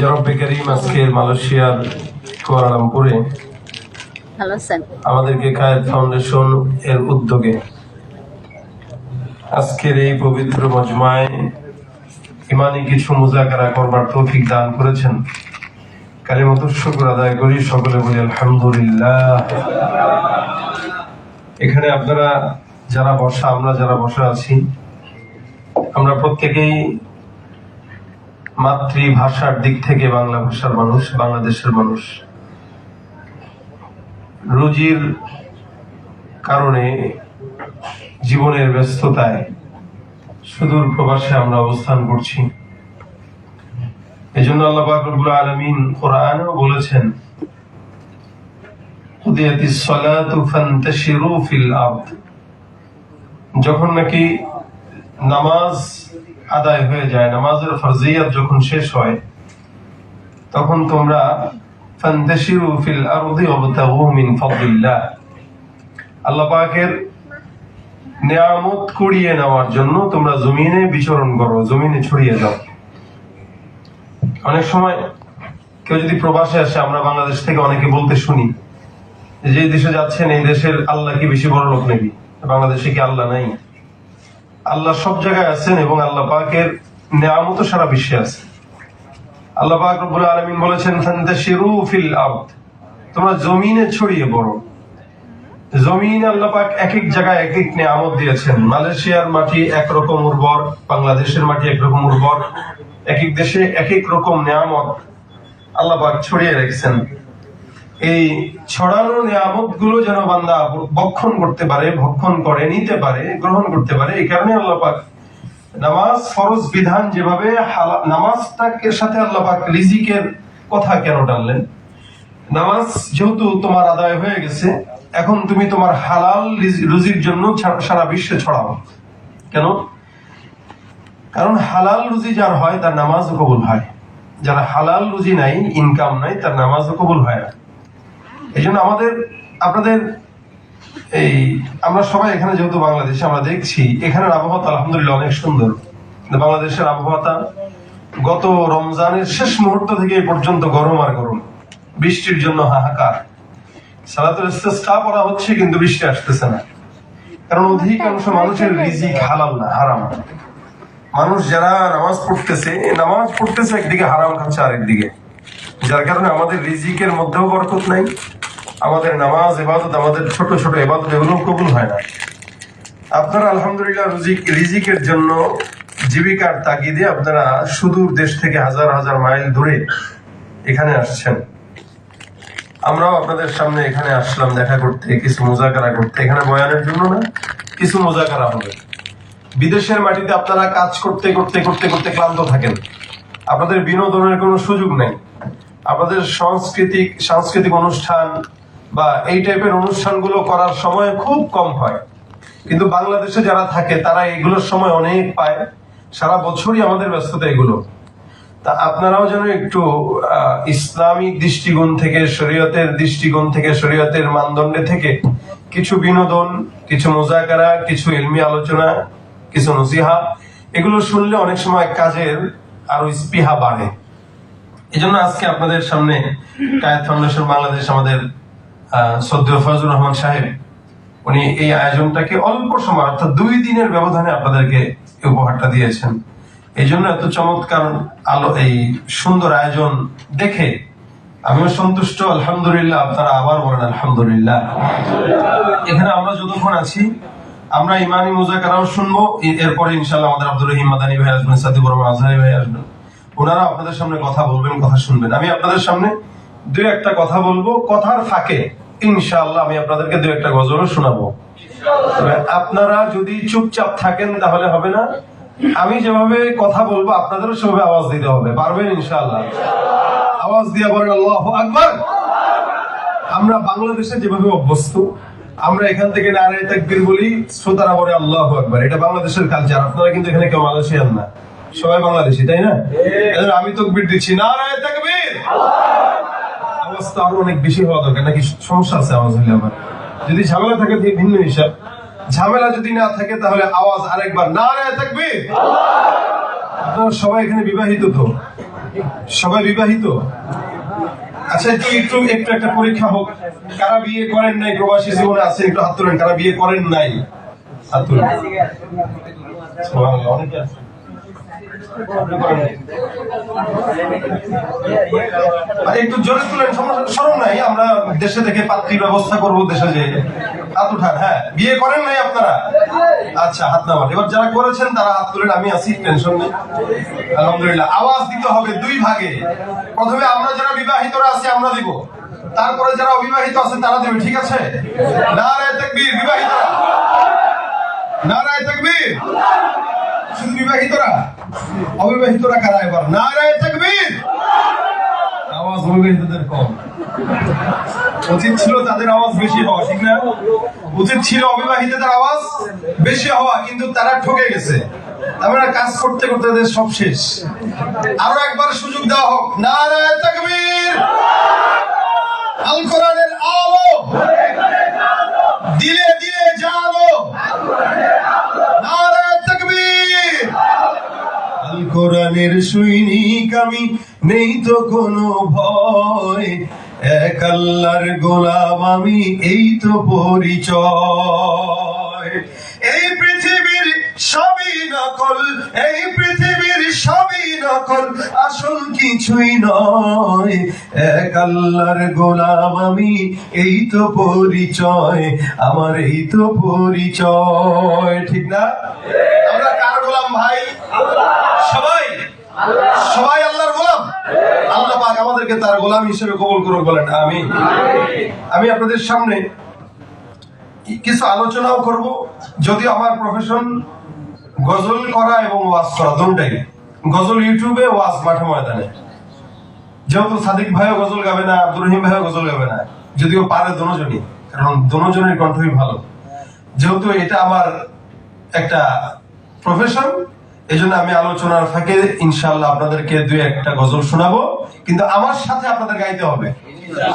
জরব্বে করিম আজকের মালয়েশিয়ার কুয়ালালামপুরে। আমাদেরকে কায়েদ ফাউন্ডেশন এর উদ্যোগে আজকের এই পবিত্র মজমায় ইমানি কিছু মুজাকারা করবার তৌফিক দান করেছেন। কালিমত শুকর আদায় করি সকলে বলি আলহামদুলিল্লাহ। এখানে আপনারা যারা বসা আমরা যারা বসা আছি আমরা প্রত্যেকেই মাতৃভাষার দিক থেকে বাংলা ভাষার মানুষ, বাংলাদেশের মানুষ। রুজির কারণে জীবনের ব্যস্ততায় সুদূর প্রবাসে আমরা অবস্থান করছি। এজন্য আল্লাহ পাক রব্বুল আলামিন কোরআনেও বলেছেন যখন নাকি নামাজ আদায় হয়ে যায়, নামাজের ফরজিয়াত যখন শেষ হয়, তখন তোমরা নেওয়ার জন্য তোমরা বিচরণ করো, জমিনে ছড়িয়ে দাও। অনেক সময় কেউ যদি প্রবাসে আসে, আমরা বাংলাদেশ থেকে অনেকে বলতে শুনি, যে দেশে যাচ্ছেন, এই দেশের আল্লাহ কি বেশি বড় লোক নাকি? বাংলাদেশে কি আল্লাহ নাই? আল্লাহ সব জায়গায় আছেন এবং আল্লাহ পাকের নেয়ামত সারা বিশ্বে আছে। আল্লাহ পাক রব্বুল আলামিন বলেছেন ফিল আরদ। তোমরা জমিনে ছড়িয়ে পড়ো। জমিন আল্লাহ পাক এক এক জায়গায় এক এক নিয়ামত দিয়েছেন। মালয়েশিয়ার মাটি একরকম উর্বর, বাংলাদেশের মাটি একরকম উর্বর এক এক দেশে এক এক রকম নিয়ামত আল্লাহ পাক ছড়িয়ে রেখেছেন। এই ছড়ানো নিয়ামতগুলো যেন বান্দা বক্ষণ করতে পারে, ভক্ষণ করে, নিতে পারে, গ্রহণ করতে পারে, এই কারণে আল্লাহ নামাজ ফরজ বিধান যেভাবে নামাজটাকে সাথে আল্লাহ পাক রিজিকের কথা কেন টানলেন? নামাজ যেহেতু তোমার আদায় হয়ে গেছে, এখন তুমি তোমার হালাল রিজ- রুজির জন্য সারা বিশ্বে ছড়াও। কেন? কারণ হালাল রুজি যার হয়, তার নামাজও কবুল হয়। যারা হালাল রুজি নাই ইনকাম নাই, তার নামাজও কবুল হয় না। এই জন্য আমাদের, আপনাদের এই, আমরা সবাই এখানে যেহেতু বাংলাদেশে, আমরা দেখছি, এখানের আবহাওয়া আলহামদুলিল্লাহ অনেক সুন্দর। বাংলাদেশের আবহাওয়াটা গত রমজানের শেষ মুহূর্ত থেকে এই পর্যন্ত গরম আর গরম। বৃষ্টির জন্য হাহাকার। সালাতুল ইস্তেসকা পড়া হচ্ছে, কিন্তু বৃষ্টি আসতেছে না। কারণ অধিকাংশ মানুষের রিজিক হালাল না, হারাম। মানুষ যারা নামাজ পড়তেছে নামাজ পড়তেছে একদিকে, হারাম খাচ্ছে আরেকদিকে। যার কারণে আমাদের রিজিকের মধ্যেও বরকত নাই। আমাদের নামাজ এবাদত আমাদের ছোট ছোট এবাদত এগুলো কবুল হয় না। আপনারা আলহামদুলিল্লাহ রুজিক রিজিকের জন্য জীবিকার তাগিদে আপনারা সুদূর দেশ থেকে হাজার হাজার মাইল দূরে এখানে আসছেন। আমরাও আপনাদের সামনে এখানে আসলাম দেখা করতে, কিছু মোজাকারা করতে। এখানে বয়ানের জন্য না, কিছু মোজাকারা হবে। বিদেশের মাটিতে আপনারা কাজ করতে করতে করতে করতে ক্লান্ত থাকেন। আপনাদের বিনোদনের কোনো সুযোগ নেই। আপনাদের সাংস্কৃতিক সাংস্কৃতিক অনুষ্ঠান বা এই টাইপের অনুষ্ঠানগুলো করার সময় খুব কম হয়। কিন্তু বাংলাদেশে যারা থাকে, তারা এগুলোর সময় অনেক পায়। সারা বছরই আমাদের ব্যস্ততা এগুলো। তা আপনারাও যেন একটু ইসলামিক দৃষ্টিকোণ থেকে, শরীয়তের দৃষ্টিকোণ থেকে, শরীয়তের মানদণ্ডে থেকে কিছু বিনোদন, কিছু মোজাকারা, কিছু এলমি আলোচনা, কিছু নসিহা, এগুলো শুনলে অনেক সময় কাজের আরও স্পৃহা বাড়ে। এই জন্য আজকে আপনাদের সামনে কায়েদ ফাউন্ডেশন বাংলাদেশ আমাদের রহমান সাহেব, উনি এই আয়োজনটাকে অল্প সময়, অর্থাৎ দুই দিনের ব্যবধানে আপনাদেরকে উপহারটা দিয়েছেন। এই জন্য এত চমৎকার আলো, এই সুন্দর আয়োজন দেখে আমিও সন্তুষ্ট, আলহামদুলিল্লাহ, আপনারা আবার বলেন আলহামদুলিল্লাহ। এখানে আমরা যতক্ষণ আছি, আমরা ইমানি মুজাকারাও শুনব এরপরে ইনশাল্লাহ আমাদের আব্দুর রহিম মাদানী ভাই আসবেন সাদিবুর রহমান আজহারি ভাই আসবেন। ওনারা আপনাদের সামনে কথা বলবেন, কথা শুনবেন। আমি আপনাদের সামনে দুই একটা কথা বলব। কথার ফাঁকে ইনশাআল্লাহ আমি আপনাদেরকে দু একটা গজলও শোনাবো। আপনারা যদি চুপচাপ থাকেন তাহলে হবে না। আমি যেভাবে কথা বলব আপনাদেরও সেভাবে আওয়াজ দিতে হবে। পারবেন ইনশাআল্লাহ? আওয়াজ দিয়ে বলেন আল্লাহ আকবার। আমরা বাংলাদেশে যেভাবে অভ্যস্ত আমরা এখান থেকে নারায় তাকবির বলি শ্রোতারা বলে আল্লাহ আকবার। এটা বাংলাদেশের কালচার আপনারা কিন্তু এখানে কেউ মালয়েশিয়ান না। সবাই বাংলাদেশি তাই না? আমি তকবীর দিচ্ছি। নারায় তাকবীর! আওয়াজ তো আরও অনেক বেশি হওয়া দরকার, নাকি সমস্যা আছে আওয়াজ হলে আমার? যদি ঝামেলা থাকে ভিন্ন হিসাব। ঝামেলা যদি না থাকে তাহলে আওয়াজ আরেকবার। নারায় তাকবীর! আপনারা সবাই এখানে বিবাহিত তো? সবাই বিবাহিত? আচ্ছা একটু একটু একটু একটা পরীক্ষা হোক। কারা বিয়ে করেন নাই? প্রবাসী জীবনে আছে একটু হাত তুলেন। কারা বিয়ে করেন নাই? হাত তুলেন। অনেকে আছে। আরে একটু জোরে নাই। আমরা দেশে ব্যবস্থা দেশে হ্যাঁ। বিয়ে করেন নাই আপনারা? আচ্ছা হাত এবার যারা করেছেন, তারা হাত আমি আছি, টেনশন নেই। আলহামদুলিল্লাহ। আওয়াজ দিতে হবে দুই ভাগে। প্রথমে আমরা যারা বিবাহিতরা আছি, আমরা দিব। তারপরে যারা অবিবাহিত আছে, তারা দেবে, ঠিক আছে? বিবাহিতরা। নারায় তাকবীর। শুধু বিবাহিতরা? অবিবাহিতরা কারা এবার? নারায় তাকবীর! আওয়াজ অবিবাহিতদের কম। উচিত ছিল তাদের আওয়াজ বেশি হওয়া, ঠিক না? উচিত ছিল অবিবাহিতদের আওয়াজ বেশি হওয়া, কিন্তু তারা ঠকে গেছে। আমরা কাজ করতে করতে তাদের সব শেষ। আরও একবার সুযোগ দেওয়া হোক। নারায় তাকবীর! আল কোরআনের আলো! দিলে দিলে জালো কোরআনের সৈনিক আমি, নেই তো কোনো ভয়। এক আল্লাহর গোলাম আমি, এই তো পরিচয়। এই পৃথিবীর সবই নকল, এই পৃথিবীর সবই নকল, আসল কিছুই নয়। এক আল্লাহর গোলাম আমি, এই তো পরিচয়, আমার এই তো পরিচয়। ঠিক না? আমরা কার গোলাম ভাই? সবাই? সবাই আল্লাহর গোলাম? আল্লাহ পাক আমাদেরকে তার গোলাম হিসেবে কবুল করুক বলেন আমি আমি আপনাদের সামনে কিছু আলোচনাও করব, যদিও আমার প্রফেশন গজল করা এবং ওয়াজ করা দুটাই। গজল ইউটিউবে, ওয়াজ মাঠে ময়দানে। যেহেতু সাদিক ভাইও গজল গাবে না, আব্দুর রহিম ভাইও গজল গাবে না, যদিও পারে দুজনই, কারণ দুজনের কণ্ঠই ভালো। যেহেতু এটা আমার একটা প্রফেশন এই জন্য আমি আলোচনার ফাঁকে ইনশাল্লাহ আপনাদেরকে দুই একটা গজল শোনাবো। কিন্তু আমার সাথে আপনাদের গাইতে হবে।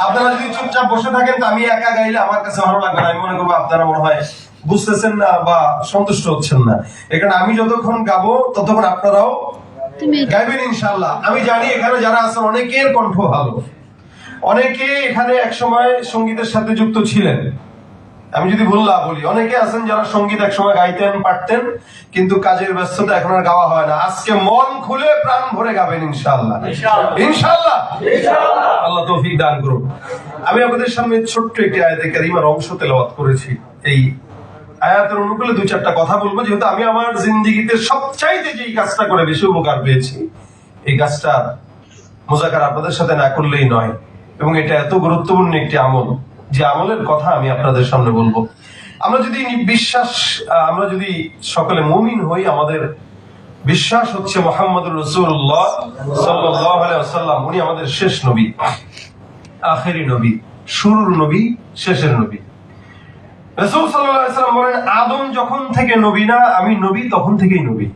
আপনারা যদি চুপচাপ বসে থাকেন তো আমি একা গাইলে আমার কাছে ভালো লাগবে না। আমি মনে করব আপনারা মনে হয় বুঝতেছেন না বা সন্তুষ্ট হচ্ছেন না। এখানে আমি যতক্ষণ গাবো ততক্ষণ আপনারাও গাইবেন ইনশাল্লাহ আমি জানি এখানে যারা আছে অনেকের কণ্ঠ ভালো। অনেকে এখানে এক সময় সঙ্গীতের সাথে যুক্ত ছিলেন। আমি যদি ভুল্লা বলি অনেকে আছেন যারা সংগীত এক সময় গাইতেন পারতেন কিন্তু কাজের ব্যস্ততা এখন আর গাওয়া হয় না। আজকে মন খুলে প্রাণ ভরে গাবেন ইনশাআল্লাহ। ইনশাআল্লাহ। আল্লাহ তৌফিক দান করুন। আমি আপনাদের সামনে ছোট্ট একটি আয়াতে কারিমার অংশ তেলাওয়াত করেছি। এই আয়াতের অনুকূলে দুই চারটা কথা বলব যেহেতু আমি আমার জিন্দিগিতে সবচাইতে যেই কাজটা করে বেশি উপকার পেয়েছি এই কাজটা মোজাকার আপনাদের সাথে না করলেই নয়। এবং এটা এত গুরুত্বপূর্ণ একটি আমল। যে আমলের কথা আমি আপনাদের সামনে বলব। আমরা যদি বিশ্বাস আমরা যদি সকলে মুমিন হই, আমাদের বিশ্বাস হচ্ছে মোহাম্মদ রসুল্লাহ উনি আমাদের শেষ নবী, আখেরি নবী, শুরুর নবী, শেষের নবী। রসুল সাল্লাম বলেন, আদম যখন থেকে নবী না, আমি নবী তখন থেকেই নবী।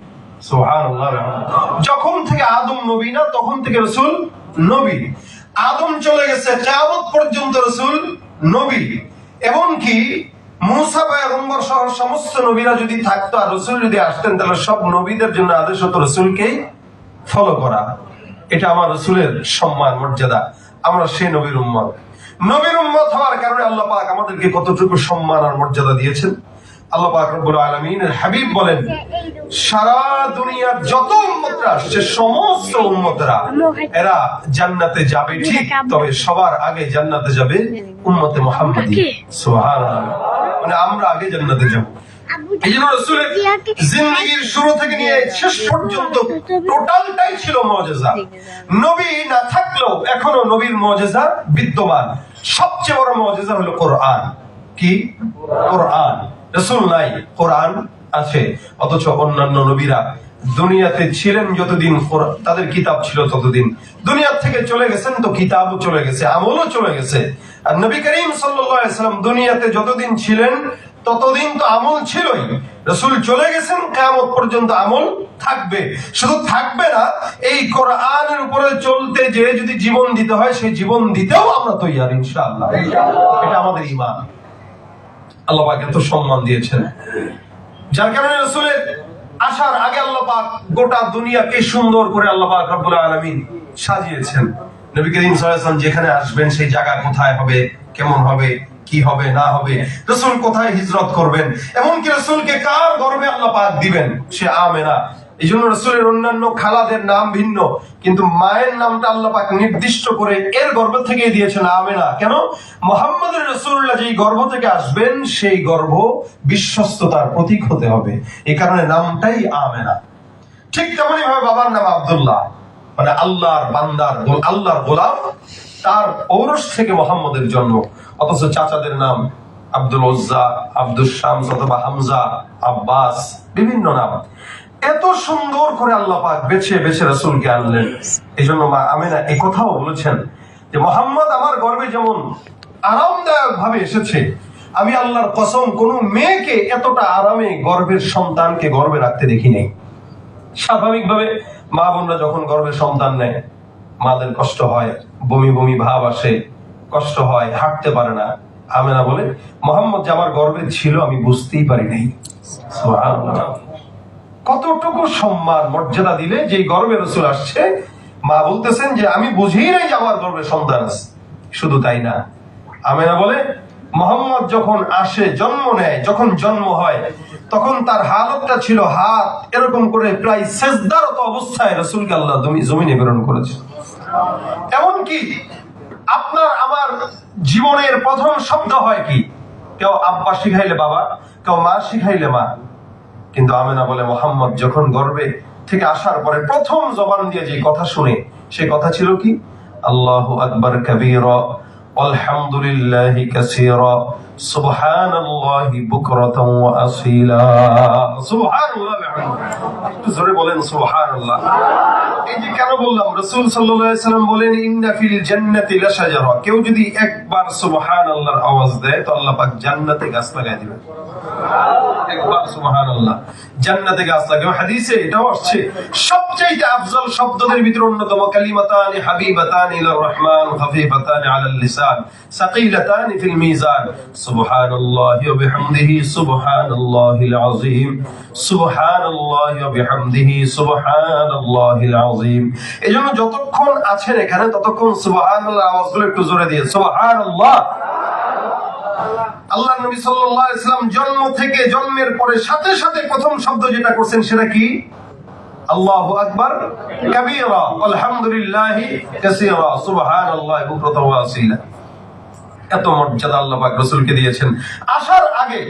যখন থেকে আদম নবী না, তখন থেকে রসুল নবী। আদম চলে গেছে, কেয়ামত পর্যন্ত রসুল নবী। এমনকি মুসা পয়গম্বর সহ সমস্ত নবীরা যদি থাকতো আর রসুল যদি আসতেন, তাহলে সব নবীদের জন্য আদেশ হতো রসুলকেই ফলো করা। এটা আমার রসুলের সম্মান, মর্যাদা। আমরা সে নবীর উম্মত। নবীর উম্মত হওয়ার কারণে আল্লাহ পাক আমাদেরকে কতটুকু সম্মান আর মর্যাদা দিয়েছেন? মানে জিন্দগির শুরু থেকে নিয়ে শেষ পর্যন্ত টোটালটাই ছিল মজেজা। নবী না থাকলেও এখনও নবীর মজেজা বিদ্যমান। সবচেয়ে বড় মজেজা হলো কোরআন। কি? কোরআন। রসুল নাই কোরআন আছে। অথচ অন্যান্য নবীরা দুনিয়াতে ছিলেন যতদিন তাদের কিতাব ছিল ততদিন। দুনিয়া থেকে চলে গেছেন তো কিতাবও চলে গেছে, আমলও চলে গেছে। আর নবী করিম সাল্লাম দুনিয়াতে যতদিন ছিলেন, ততদিন তো আমল ছিলই। রসুল চলে গেছেন কেমন পর্যন্ত আমল থাকবে। শুধু থাকবে না, এই কোরআনের উপরে চলতে যে যদি জীবন দিতে হয়, সেই জীবন দিতেও আমরা তৈরি ইনশাআল্লাহ। এটা আমাদের ইমান আল্লাহ এত সম্মান দিয়েছেন। যার কারণে রসুলের আসার আগে আল্লাহ গোটা দুনিয়াকে সুন্দর করে আল্লাহ পাক রব্বুল আলামিন সাজিয়েছেন। যেখানে আসবেন, সেই জায়গা কোথায় হবে, কেমন হবে, কি হবে, না হবে, রসুল কোথায় হিজরত করবেন, এমনকি রসুলকে কার গর্বে আল্লাহ পাক দিবেন, সে আমেনা। এই জন্য রসুলের অন্যান্য খালাদের নাম ভিন্ন, কিন্তু মায়ের নামটা আল্লাহ পাক নির্দিষ্ট করে এর গর্ভ থেকেই দিয়েছেন আমেনা। কেন? মোহাম্মদের রসুল্লাহ যেই গর্ভ থেকে আসবেন, সেই গর্ভ বিশ্বস্ততার প্রতীক হতে হবে। এই কারণে নামটাই আমেনা। ঠিক তেমনি ভাবে বাবার নাম আব্দুল্লাহ। মানে আল্লাহর বান্দার আল্লাহর গোলাম, তার পৌরষ থেকে মোহাম্মদের জন্ম। অথচ চাচাদের নাম আব্দুল ওজ্জা আব্দুল শামস অথবা হামজা, আব্বাস, বিভিন্ন নাম। এত সুন্দর করে আল্লাহ পাক বেছে বেছে রসুলকে আনলেন। এই জন্য মা আমিনা এই কথাও বলেছেন যে, মোহাম্মদ আমার গর্বে যেমন আরামদায়ক ভাবে এসেছে, আমি আল্লাহর কসম কোন মেয়েকে এতটা আরামে গর্বের সন্তানকে গর্বে রাখতে দেখি স্বাভাবিকভাবে মা বোনরা যখন গর্বের সন্তান নেয়, মাদের কষ্ট হয়, বমি বমি ভাব আসে, কষ্ট হয়, হাঁটতে পারে না। আমেনা বলে, মোহাম্মদ যে আমার গর্বে ছিল, আমি বুঝতেই পারি নাই। কতটুকু সম্মান, মর্যাদা দিলে যে গর্বে রসুল আসছে, মা বলতেছেন যে, আমি বুঝি নাই যে আমার গর্বে সন্তান আছে। শুধু তাই না। আমেনা বলে, মোহাম্মদ যখন আসে, জন্ম নেয়, যখন জন্ম হয়, তখন তার হালতটা ছিল হাত, এরকম করে প্রায় সেজদারত অবস্থায় রসুলকে আল্লাহ জমি- জমিনে প্রেরণ করেছে এমনকি আপনার, আমার জীবনের প্রথম শব্দ হয় কি? কেউ আব্বা শিখাইলে বাবা, কেউ মা শিখাইলে মা। কিন্তু আমেনা বলে, মোহাম্মদ যখন গর্বে থেকে আসার পরে প্রথম জবান দিয়ে যে কথা শুনে, সে কথা ছিল কি? আল্লাহ আকবর কবির আলহামদুলিল্লাহ কাসীরা সুবহানাল্লাহি যে কেন কেউ যদি একবার সুবহানাল্লাহর আওয়াজ দেয়, তো আল্লাহ জান্নাতে গাছ লাগায় দিবেন। একবার সুবহানাল্লাহ। জান্নাতে গাছ লাগে হাদিসে এটাও আসছে সবচেয়ে আফজল শব্দদের ভিতরে অন্যতম কালিমাতান, হাবিবাতান, ইলার রহমান, খাফিফাতান, আলাল লিসান, সাকিলাতান ফিল মিজান। সুবহানাল্লাহি ওয়া বিহামদিহি, সুবহানাল্লাহিল আযীম, সুবহানাল্লাহি ওয়া বিহামদিহি, সুবহানাল্লাহিল আযীম। এজন্য যতক্ষণ আছেন এখানে, ততক্ষণ সুবহানাল্লাহ আওয়াজগুলো একটু জোরে দিয়ে আল্লাহ নবী সাল্লাল্লাহু জন্ম থেকে জন্মের পরে সাথে সাথে প্রথম শব্দ যেটা করছেন সেটা কি? আল্লাহু আকবার, কাবীরা আলহামদুলিল্লাহি কাসীরা, সুবহানাল্লাহি আসীলা এত মর্যাদা আল্লাহ পাক রাসূলকে দিয়েছেন। আসার আগে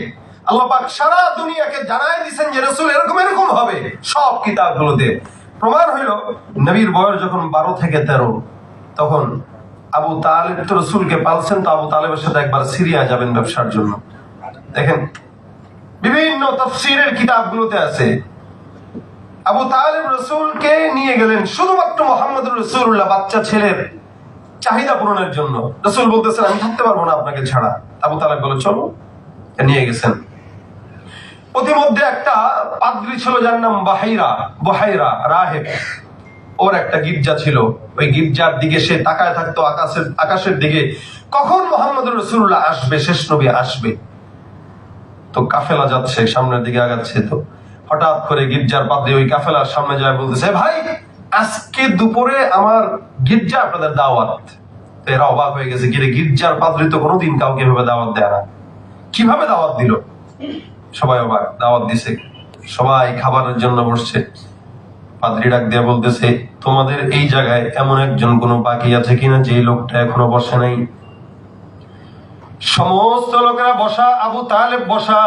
আল্লাহ পাক সারা দুনিয়াকে জানাই দিয়েছেন যে রসুল এরকম এরকম হবে। সব কিতাবগুলোতে প্রমাণ হইল, নবীর বয়স যখন বারো থেকে তেরো, তখন আবু তালেব তো রসুলকে পালছেন, তো আবু তালেবের সাথে একবার সিরিয়া যাবেন ব্যবসার জন্য। দেখেন, বিভিন্ন তফসিরের কিতাবগুলোতে আছে, আবু তালেব রসুলকে নিয়ে গেলেন শুধুমাত্র মোহাম্মদ রসুল্লাহ বাচ্চা ছেলের চাহিদা পূরণের জন্য। রসুল বলতেছেন, আমি থাকতে পারব না আপনাকে ছাড়া। আবু তালেব বলে, চলো। নিয়ে গেছেন। প্রতিমধ্যে একটা পাদ্রী ছিল যার নাম বাহাইরা, বহাইরা, রাহেব। ওর একটা গির্জা ছিল। ওই গির্জার দিকে সে তাকায় থাকতো আকাশের আকাশের দিকে। কখন মোহাম্মদ রসুল্লাহ আসবে? শেষ নবী আসবে। তো কাফেলা যাচ্ছে, সামনের দিকে আগাচ্ছে। তো হঠাৎ করে গির্জার পাদ্রী ওই কাফেলার সামনে যায়, বলতেছে ভাই আজকে দুপুরে আমার গির্জা আপনাদের দাওয়াত। এরা অবাক হয়ে গেছে গিরে গির্জার পাদ্রী তো কোনোদিন কাউকে এভাবে দাওয়াত দেয় না। কীভাবে দাওয়াত দিল? সবাই অবাক, দাওয়াত দিছে। সবাই খাবারের জন্য বসছে। পাদ্রি ডাক দিয়ে বলতেছে, তোমাদের এই জায়গায় এমন একজন কোনো বাকি আছে কিনা যে লোকটা এখনও বসে নাই? সমস্ত লোকেরা বসা, আবু তালেব বসা,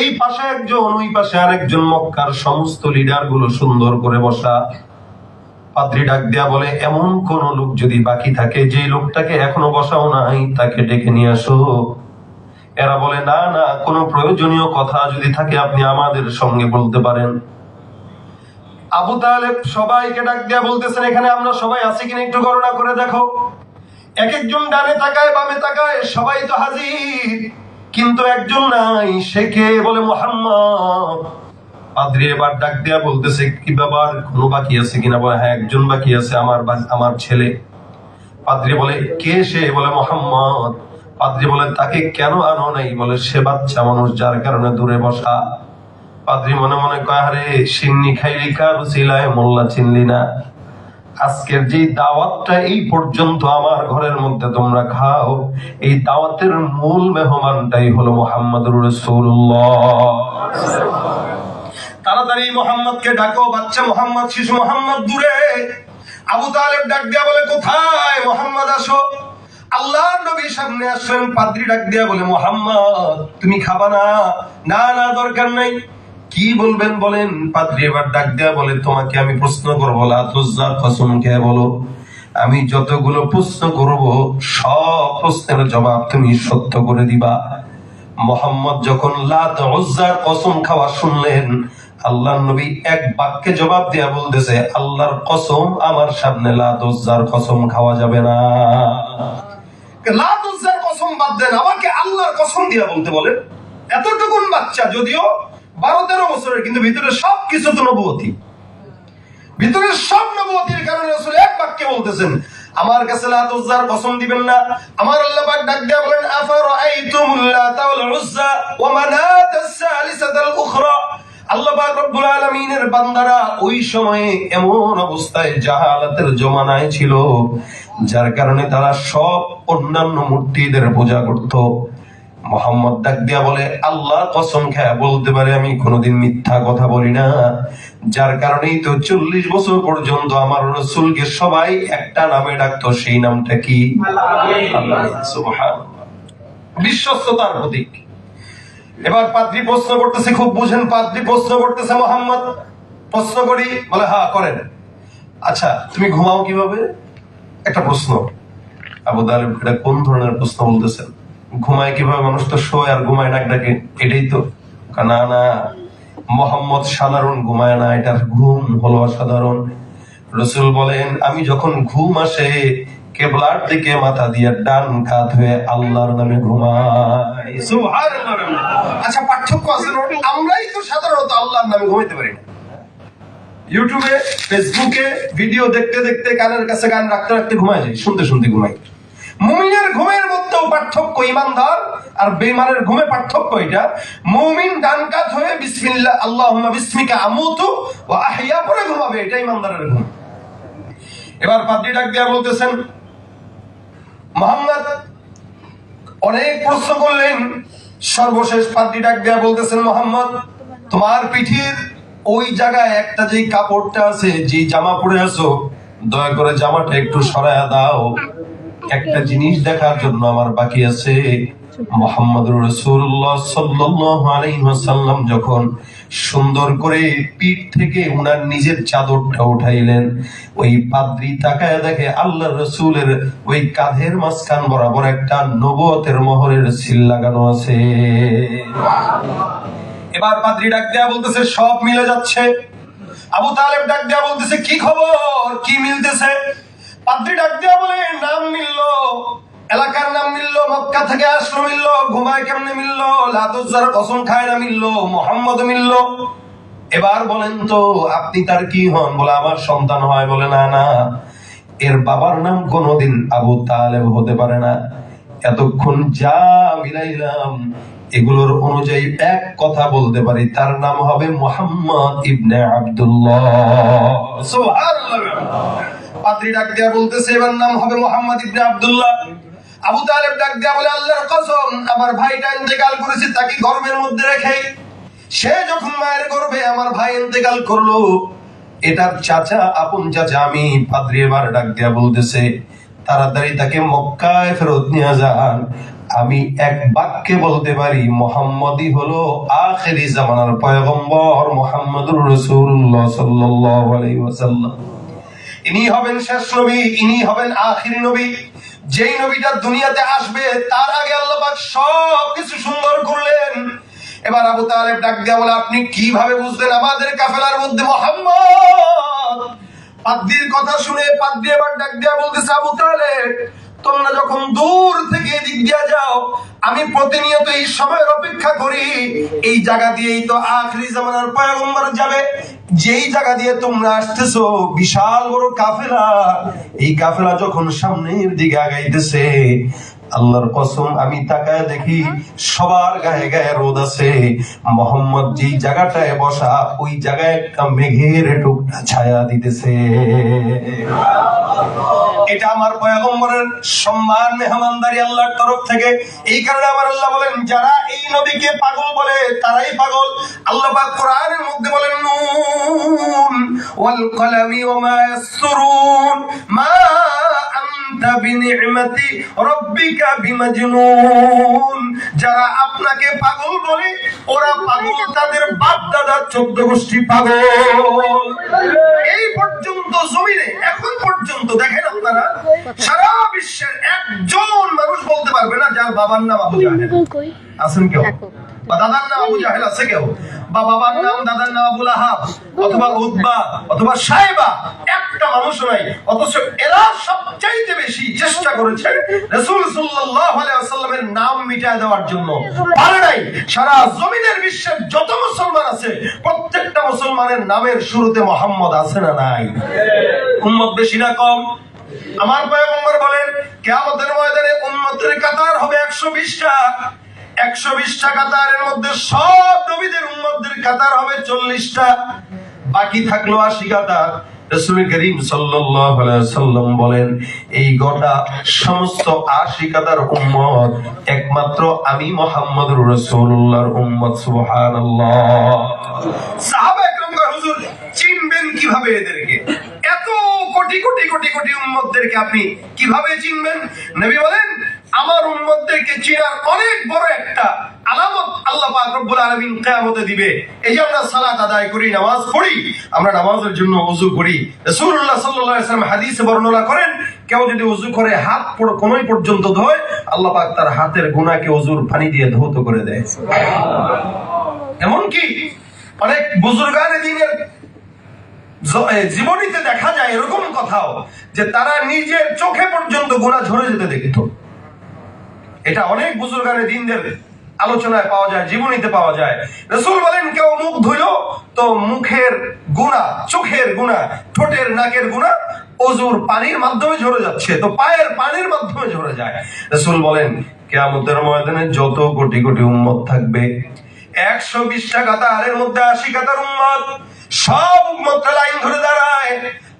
এই পাশে একজন, ওই পাশে আরেকজন মক্কার সমস্ত লিডারগুলো সুন্দর করে বসা। পাদ্রি ডাক দেয়া বলে, এমন কোন লোক যদি বাকি থাকে, যে লোকটাকে এখনও বসাও নাই, তাকে ডেকে নিয়ে আসো। এরা বলে, না না, কোনো প্রয়োজনীয় কথা যদি থাকে, আপনি আমাদের সঙ্গে বলতে পারেন। আবু তালেব সবাইকে ডাক দেয়া বলতেছেন, এখানে আমরা সবাই আছি কিনা একটু গণনা করে দেখো। এক একজন ডানে তাকায়, বামে তাকায়, সবাই তো হাজির, কিন্তু একজন নাই, সে কে? বলে, মোহাম্মদ। পাদ্রি এবার ডাক দিয়া বলতেছে, কি ব্যাপার? কোনো বাকি আছে কিনা? বলে হ্যাঁ একজন বাকি আছে, আমার আমার ছেলে। পাদ্রি বলে, কে সে? বলে, মোহাম্মদ। পাদ্রি বলে, তাকে কেন আনো নাই? বলে, সে বাচ্চা মানুষ, যার কারণে দূরে বসা। পাদ্রি মনে মনে কয়, আরে, সিন্নি খাইলি কার উসিলায়, মোল্লা চিনলি না? আজকের যে দাওয়াতটা এই পর্যন্ত আমার ঘরের মধ্যে তোমরা খাও, এই দাওয়াতের মূল মেহমানটাই হলো মোহাম্মদ রসুল্লাহ তাড়াতাড়ি মোহাম্মদকে ডাকো, বাচ্চা মোহাম্মদ, শিশু মোহাম্মদ দূরে। আবু তালেব ডাক দিয়া বলে, কোথায় মোহাম্মদ, আসো। আল্লাহ নবীর সামনে আসলেন পাদ্রি ডাক দিয়া বলে, মোহাম্মদ, তুমি খাবা না? না না, দরকার নাই। কি বলবেন, বলেন? পাদ্রি এবার ডাক দিয়া বলে, তোমাকে আমি প্রশ্ন করব লাতুজ্জার কসম খেয়ে বলো। আমি যতগুলো প্রশ্ন করব, সব প্রশ্নের জবাব তুমি সত্য করে দিবা। মোহাম্মদ যখন লাত কসম খাওয়া শুনলেন আল্লাহ নবী এক বাক্যে জবাব দিয়া বলতেছে, আল্লাহর কসম আমার সামনে লাত কসম খাওয়া যাবে না। কসম বাদ দেন, আমাকে আল্লাহর কসম দিয়া বলতে বলেন। বাচ্চা যদিও বারো তেরো বছরের, কিন্তু ভিতরে সব কিছু তো নবতী ভিতরের সব নবতির কারণে এক বাক্যে বলতেছেন, আমার কাছে লাত কসম দিবেন না। আমার আল্লাহ পাক ডাক দিয়া বলেন আফারাআইতুমুল লাতা ওয়াল উজ্জা ওয়া মানাত আস-সালিসাতাল উখরা? আল্লাহ রব্বুল আলামিনের বান্দারা ওই সময়ে এমন অবস্থায় জাহালাতের জমানায় ছিল যার কারণে তারা সব অন্যান্য মূর্তিদের পূজা করত। মোহাম্মদ ডাক দিয়া বলে আল্লাহ কসম খায় বলতে পারে আমি কোনোদিন মিথ্যা কথা বলি না। যার কারণেই তো চল্লিশ বছর পর্যন্ত আমার রসুলকে সবাই একটা নামে ডাকতো সেই নামটা কি? বিশ্বস্ততার প্রতীক। এবার পাদ্রি প্রশ্ন করতেছে, খুব বুঝেন, পাদ্রি প্রশ্ন করতেছে, মোহাম্মদ। প্রশ্ন করি, বলে হ্যাঁ করেন। আচ্ছা তুমি ঘুমাও কীভাবে? একটা প্রশ্ন। আবু তালেব, এটা কোন ধরনের প্রশ্ন বলতেছেন? ঘুমায় কীভাবে? মানুষ তো শোয় আর ঘুমায় নাক ডাকে এটাই তো। না না, মোহাম্মদ সাধারণ, ঘুমায় না, এটার ঘুম হলো অসাধারণ। রসুল বলেন, আমি যখন ঘুম আসে কেবলার দিকে মাথা দিয়ে ডান কাত হয়ে আল্লাহর নামে আচ্ছা পার্থক্য আছে আমরাই তো সাধারণত আল্লাহর নামে ঘুমাইতে পারি ইউটিউবে, ফেসবুকে ভিডিও দেখতে দেখতে কানের কাছে গান রাখতে রাখতে ঘুমায় যায় শুনতে শুনতে ঘুমাই। মুমিনের ঘুমের মধ্যেও পার্থক্য ইমানদার আর বেমানের ঘুমে পার্থক্য এটা। মুমিন ডান কাত হয়ে বিসমিল্লাহ, আল্লাহুম্মা বিসমিকা আমুতু ওয়া আহইয়া পরে ঘুমাবে, এটা ইমানদারের ঘুম। এবার পাদ্রি ডাক দিয়া বলতেছেন মোহাম্মদ, অনেক প্রশ্ন করলেন। সর্বশেষ পাদ্রি ডাক দিয়া বলতেছেন, মোহাম্মদ, তোমার পিঠির ওই জায়গায় একটা যে কাপড়টা আছে যে জামা পরে আছো, দয়া করে জামাটা একটু সরায়া দাও। একটা জিনিস দেখার জন্য আমার বাকি আছে। মোহাম্মদ রসুল্লাহ আলাইহি যখন সুন্দর করে পিঠ থেকে উনার নিজের চাদরটা উঠাইলেন। ওই পাদ্রি তাকায় দেখে আল্লাহ রসুলের ওই কাঁধের মাঝখান বরাবর একটা নবতের মোহরের সিল লাগানো আছে। এবার পাদ্রি ডাক দেয়া বলতেছে, সব মিলে যাচ্ছে। আবু তালেব ডাক দেয়া বলতেছে, কি খবর? কি মিলতেছে? পাদ্রি ডাক দেয়া বলে, নাম মিললো। এলাকার নাম মিললো, মক্কা থেকে আসলো মিললো, ঘুমায় কেমনে মিললো, লাদুজ্জার কসম খায় না মিললো, মোহাম্মদ মিললো। এবার বলেন তো, আপনি তার কি হন? বলে, আমার সন্তান হয়। বলে, না না, এর বাবার নাম কোনোদিন আবু তালেব হতে পারে না। এতক্ষণ যা মিলাইলাম, এগুলোর অনুযায়ী এক কথা বলতে পারি। তার নাম হবে মোহাম্মদ ইবনে আব্দুল্লাহ। সুবহানাল্লাহ। পাদ্রি ডাক দিয়া বলতেছে, এবার নাম হবে মোহাম্মদ ইবনে আব্দুল্লাহ। আবু তালেব ডাক দিয়া বলে, আল্লাহর কসম, আমার ভাইটা ইন্তেকাল করেছে, তাকে গর্ভের মধ্যে রেখে। সে যখন মায়ের গর্ভে আমার ভাই ইন্তেকাল করল, এটার চাচা আপন চাচা আমি পাদ্রি এবার ডাক দিয়া বলতেছে, তাড়াতাড়ি তাকে মক্কায় ফেরত নিয়ে যান। আমি এক বাক্যে বলতে পারি, মোহাম্মদই হলো আখেরি জামানার পয়গম্বর মোহাম্মদুর রসুল্লাহ সাল্লাল্লাহু আলাইহি ওয়াসাল্লাম। ইনি হবেন শেষ নবী, ইনি হবেন আখিরি নবী। যেই নবীটা দুনিয়াতে আসবে, তার আগে আল্লাহ সব কিছু সুন্দর করলেন। এবার আবু তাহলে ডাক দেওয়া বলে, আপনি কীভাবে বুঝলেন আমাদের কাফেলার মধ্যে মোহাম্মদ? পাদ্রির কথা শুনে পাদ্রি এবার ডাক দেওয়া বলতেছে, আবু তালেব তোমরা যখন দূর থেকে এদিক দিয়া যাও, আমি প্রতিনিয়ত এই সময়ের অপেক্ষা করি। এই জায়গা দিয়েই তো আখরি জামানার পয়গম্বর যাবে। যেই জায়গা দিয়ে তোমরা আসতেছো, বিশাল বড় কাফেলা। এই কাফেলা যখন সামনের দিকে আগাইতেছে আল্লাহর কসম, আমি তাকায় দেখি সবার গায়ে গায়ে রোদ আছে। মোহাম্মদ যেই জায়গাটায় বসা, ওই জায়গায় একটা মেঘের টুকরা ছায়া দিতেছে। এটা আমার পয়গম্বরের সম্মান, মেহমানদারি আল্লাহর তরফ থেকে। এই কারণে আমার আল্লাহ বলেন, যারা এই নবীকে পাগল বলে, তারাই পাগল। আল্লাহ পাক কোরআনের মধ্যে বলেন, নুন ওয়াল কলামি ওয়া ইয়াসসুরুন, মা আনতা বিনি'মাতি রাব্বিকা বিমাজনুন। যারা আপনাকে পাগল বলে ওরা পাগল তাদের বাপ দাদা চোদ্দ গোষ্ঠী পাগল। এই পর্যন্ত জমিনে এখন পর্যন্ত দেখেন আপনারা সারা বিশ্বের একজন মানুষ বলতে পারবে না যার বাবার নাম আবু জাহেল। আছেন কেউ। দাদার নাম আবু জাহেল আছে কেউ? বা বাবার নাম দাদার নাম আবুল আহাব, অথবা উদ্বা অথবা সাহেবা একটা মানুষ নাই। অথচ এরা সবচাইতে বেশি চেষ্টা করেছে সাল্লাল্লাহু আলাইহি ওয়াসাল্লামের নাম মিটায় দেওয়ার জন্য। পারে নাই। সারা জমিনের বিশ্বের যত মুসলমান আছে, প্রত্যেকটা মুসলমানের নামের শুরুতে মোহাম্মদ আছে না নাই? উম্মত বেশি না কম? আমার পয়গম্বর বলেন, কিয়ামতের ময়দানে উম্মতের কাতার হবে 120টা 120টা কাতারের মধ্যে সব নবীদের উম্মতদের কাতার হবে 40টা বাকি থাকল 80 কাতার বলেন, এই গোটা সমস্ত 80 কাতার উম্মত একমাত্র আমি হুজুর, চিনবেন কীভাবে এদেরকে? এত কোটি কোটি কোটি কোটি উম্মতদেরকে আপনি কীভাবে চিনবেন? নবী বলেন আমার উম্মতদেরকে চেনার অনেক বড় একটা আলামত আল্লাহ পাক রব্বুল আলামিন কিয়ামতে দিবে। এই যে আমরা সালাত আদায় করি নামাজ পড়ি আমরা নামাজের জন্য ওযু করি। রাসূলুল্লাহ সাল্লাল্লাহু আলাইহি ওয়াসাল্লাম হাদিসে বর্ণনা করেন কেউ যদি ওযু করে হাত পুরো কোনই পর্যন্ত ধোয় আল্লাহ পাক তার হাতের গুনাহকে ওযুর পানি দিয়ে ধৌত করে দেয়। এমনকি অনেক বুজুর্গানে দিনের জীবনীতে দেখা যায় এরকম কথাও যে তারা নিজের চোখে পর্যন্ত গোনা ঝরে যেতে দেখত। এটা অনেক বুজুর্গানে দিনদের আলোচনায় পাওয়া যায়, জীবনীতে পাওয়া যায়। রসুল বলেন, কেউ মুখ ধুইল তো মুখের গুণা, চোখের গুণা, ঠোঁটের নাকের গুণা অজুর পানির মাধ্যমে ঝরে যাচ্ছে। তো পায়ের পানির মাধ্যমে ঝরে যায়। রসুল বলেন, কেয়ামতের ময়দানে যত কোটি কোটি উম্মত থাকবে, একশো বিশ টাকা কাতারের মধ্যে আশি কাতার উম্মত, সব উম্মতরা লাইন ধরে দাঁড়ায়।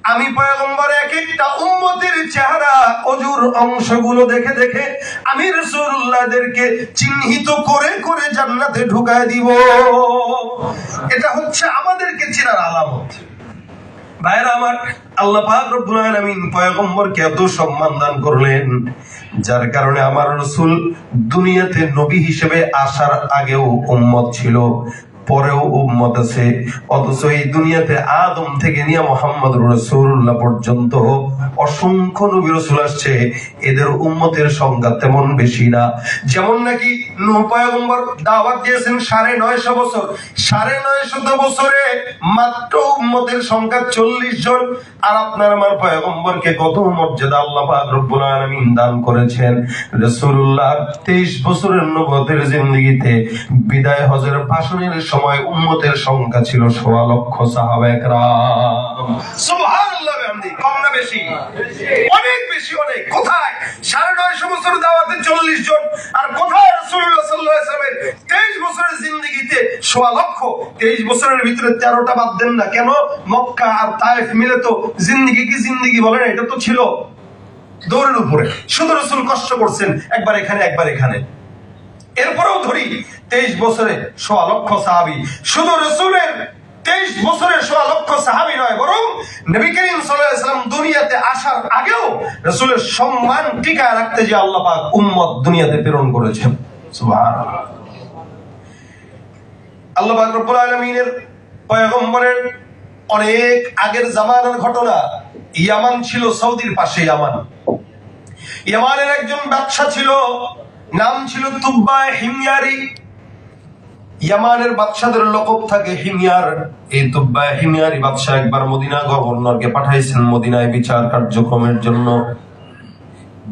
আমি পয়গম্বর এক একটা উম্মতের চেহারা, অজুর অংশগুলো দেখে দেখে আমি রসুল্লাহদেরকে চিহ্নিত করে করে জান্নাতে ঢুকায় দিব। এটা হচ্ছে আমাদেরকে চেনার আলামত। ভাইরা আমার, আল্লাহ পাক রব্বুল পয়গম্বরকে এত সম্মান দান করলেন, যার কারণে আমার রাসূল দুনিয়াতে নবী হিসেবে আসার আগেও উম্মত ছিল। পরেও উম্মত আছে। অথচ এই দুনিয়াতে আদম থেকে নিয়ে মোহাম্মদ রসুল্লাহ পর্যন্ত অসংখ্য নবী রসুল আসছে। এদের উম্মতের সংখ্যা তেমন বেশি না। যেমন নাকি দাওয়াত দিয়েছেন সাড়ে নয়শো বছর। সাড়ে নয়শত বছরে মাত্র উম্মতের সংখ্যা চল্লিশ জন। আর আপনার আমার পয়গম্বরকে কত মর্যাদা আল্লাহ রব্বুল দান করেছেন। রাসূলুল্লাহ 23 বছরের নবুয়তের জিন্দেগিতে বিদায় হজের ভাষণের সময় উম্মতের সংখ্যা ছিল সোয়া লক্ষ সাহাবা সুবহানাল্লাহ বিহামদি, কম না বেশি? অনেক বেশি, অনেক। কোথায়? সাড়ে নয়শো বছর দাওয়াতে চল্লিশ জন। আর কোথায় রাসূলুল্লাহ সাল্লাল্লাহু আলাইহি ওয়াসাল্লামের 23 বছরের জিন্দেগিতে সোয়া লক্ষ? 23 বছরের ভিতরে 13টা বাদ দেন না। কেন? মক্কা আর তায়েফ মিলে তো জিন্দেগি কি জিন্দেগি বলেন এটা তো ছিল দৌড়ের উপরে। শুধু রসুল কষ্ট করছেন, একবার এখানে একবার এখানে। এরপরেও ধরি তেইশ বছরে সোয়া লক্ষ সাহাবি। শুধু রসুলের তেইশ বছরের সোয়া লক্ষ সাহাবি নয়, বরং নবী করিম সাল্লাম দুনিয়াতে আসার আগেও রসুলের সম্মান টিকায় রাখতে যে আল্লাহ পাক উম্মত দুনিয়াতে প্রেরণ করেছেন। রব্বুল আলামিনের পয়গম্বরের অনেক আগের জামানার ঘটনা ইয়ামান ছিল, সৌদির পাশে ইয়ামান। ইয়ামানের একজন ব্যবসা ছিল, নাম ছিল তুব্বা হিময়ারি। ইয়ামানের বাদশাদের লকব থাকে হিমিয়ার। এই তো হিমিয়ারি বাদশাহ একবার মদিনা গভর্নরকে পাঠাইছেন মদিনায় বিচার কার্যক্রমের জন্য।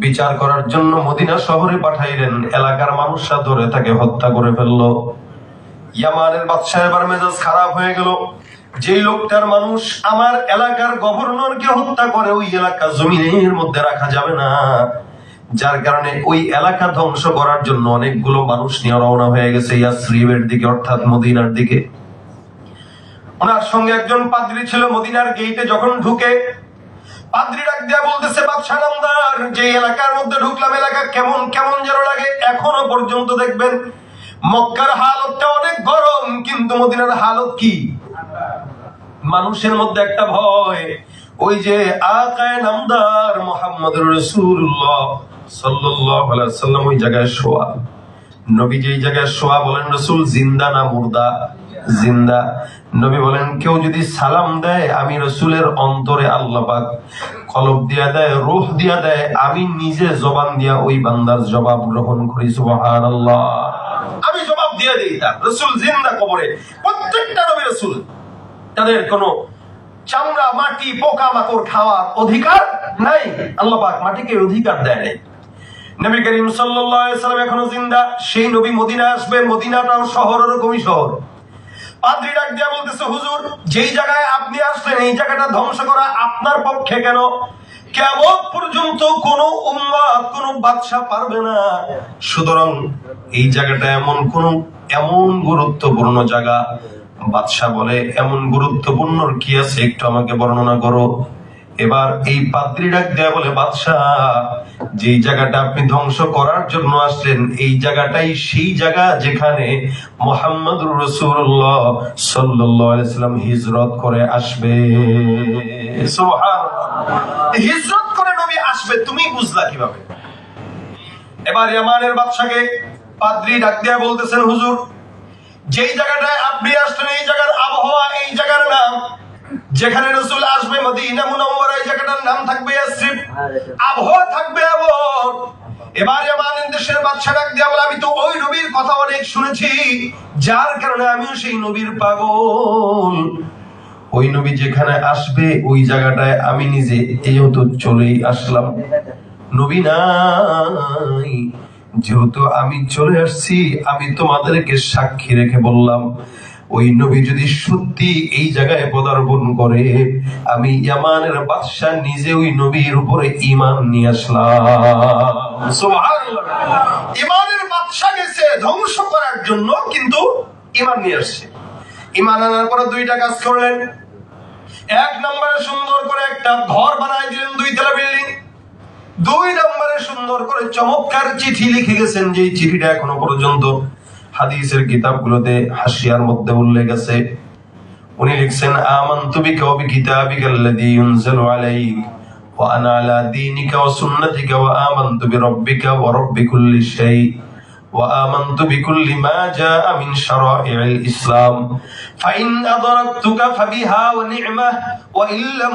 বিচার করার জন্য মদিনা শহরে পাঠাইলেন। এলাকার মানুষরা ধরে তাকে হত্যা করে ফেলল। ইয়ামানের বাদশাহ এবার মেজাজ খারাপ হয়ে গেল। যেই লোকটার মানুষ আমার এলাকার গভর্নরকে হত্যা করে ওই এলাকা জমিনের মধ্যে রাখা যাবে না। যার কারণে ওই এলাকা ধ্বংস করার জন্য অনেকগুলো মানুষ নিয়ে রওনা হয়ে গেছে ইয়াসরিবের দিকে, অর্থাৎ মদিনার দিকে। ওনার সঙ্গে একজন পাদ্রী ছিল মদিনার গেইটে, যখন ঢুকে বলতেছে যে এলাকার মধ্যে ঢুকলাম, এলাকা কেমন কেমন যেন লাগে পর্যন্ত দেখবেন মক্কার হালতটা অনেক গরম, কিন্তু মদিনার হালত কি? মানুষের মধ্যে একটা ভয়, ওই যে, আকায় নামদার মোহাম্মদ রসুল্লাহ। সাল্লাম ওই জায়গায় শোয়া। নবী যেই জায়গায় শোয়া বলেন রসুল, জিন্দা না মুর্দা? জিন্দা। নবী বলেন, কেউ যদি সালাম দেয়, আমি রসুলের অন্তরে আল্লাহ পাক কলব দিয়া দেয়, রুহ দিয়া দেয়, আমি নিজে জবান দিয়া ওই বান্দার জবাব গ্রহণ করি, সুবহানাল্লাহ। আমি জবাব দিয়ে দিই তার। রসুল জিন্দা কবরে। প্রত্যেকটা নবী রসুল, তাদের কোনো চামড়া, মাটি পোকা মাকড় খাওয়ার অধিকার নাই। আল্লাপাক মাটিকে অধিকার দেয় নাই। নবী করিম সাল্লাম এখনও জিন্দা। সেই নবী মদিনা আসবে মদিনাটাও শহর ওরকমই শহর। পাদ্রী ডাক দিয়া বলতেছে, হুজুর, যেই জায়গায় আপনি আসলেন, এই জায়গাটা ধ্বংস করা আপনার পক্ষে কেন? কেমন পর্যন্ত কোন উম্মাদ, কোন বাদশা পারবে না? সুতরাং এই জায়গাটা এমন কোন, এমন গুরুত্বপূর্ণ জায়গা। বাদশাহ বলে, এমন গুরুত্বপূর্ণ কি আছে? একটু আমাকে বর্ণনা করো। এবার এই পাদ্রী ডাক দেয়া বলে, বাদশাহ যে জায়গাটা আপনি ধ্বংস করার জন্য আসলেন এই জায়গাটাই সেই জায়গা যেখানে মোহাম্মদ রসুল্লাহ সাল্লাম হিজরত করে আসবে। হিজরত করে নবী আসবে, তুমি বুঝলা কীভাবে? এবার ইয়ামানের বাদশাকে পাদ্রী ডাক দিয়া বলতেছেন হুজুর, যেই জায়গাটায় আপনি আসলেন এই জায়গার আবহাওয়া, এই জায়গার নাম যেখানে রসুল আসবে মদিনা মুনাওয়ারা এই জায়গাটার নাম থাকবে ইয়াসরিব আবহাওয়া থাকবে এমন। এবার এমানের দেশের বাদশা ডাক দিয়া বলে, আমি তো ওই নবীর কথা অনেক শুনেছি, যার কারণে আমিও সেই নবীর পাগল। ওই নবী যেখানে আসবে, ওই জায়গাটায় আমি নিজে যেহেতু চলেই আসলাম। নবী নাই, যেহেতু আমি চলে আসছি, আমি তোমাদেরকে সাক্ষী রেখে বললাম ওই নবী যদি সত্যি এই জায়গায় পদার্পণ করে, আমি ইয়ামানের বাদশাহ নিজে ওই নবীর উপরে ইমান নিয়ে আসলাম। ইমানের বাদশাহ গেছে ধ্বংস করার জন্য কিন্তু ইমান নিয়ে আসছে। ইমান আনার পরে দুইটা কাজ করলেন। এক নম্বরে সুন্দর করে একটা ঘর বানায় দিলেন দুই তলা বিল্ডিং। দুই নম্বরে সুন্দর করে চমৎকার চিঠি লিখে গেছেন যে চিঠিটা এখনও পর্যন্ত হাদিসের কিতাবগুলোতে হাসিয়ার মধ্যে উল্লেখ আছে। উনি লিখছেন, আমানতু বিকা ওয়া বিকিতাবিকাল্লাযী ইউনযালু আলাইক ওয়া আনা আলা দীনিকা ওয়া সুন্নাতিকা ওয়া আমানতু বিরব্বিকা ওয়া রব্বি কুল্লি শাই ওয়া আমানতু বিকুল্লি মা জাআ মিন শারাঈল ইসলাম। ফাইন আদরাতুকা ফাবিহা ওয়া নি'মাহ ওয়া ইল্লাম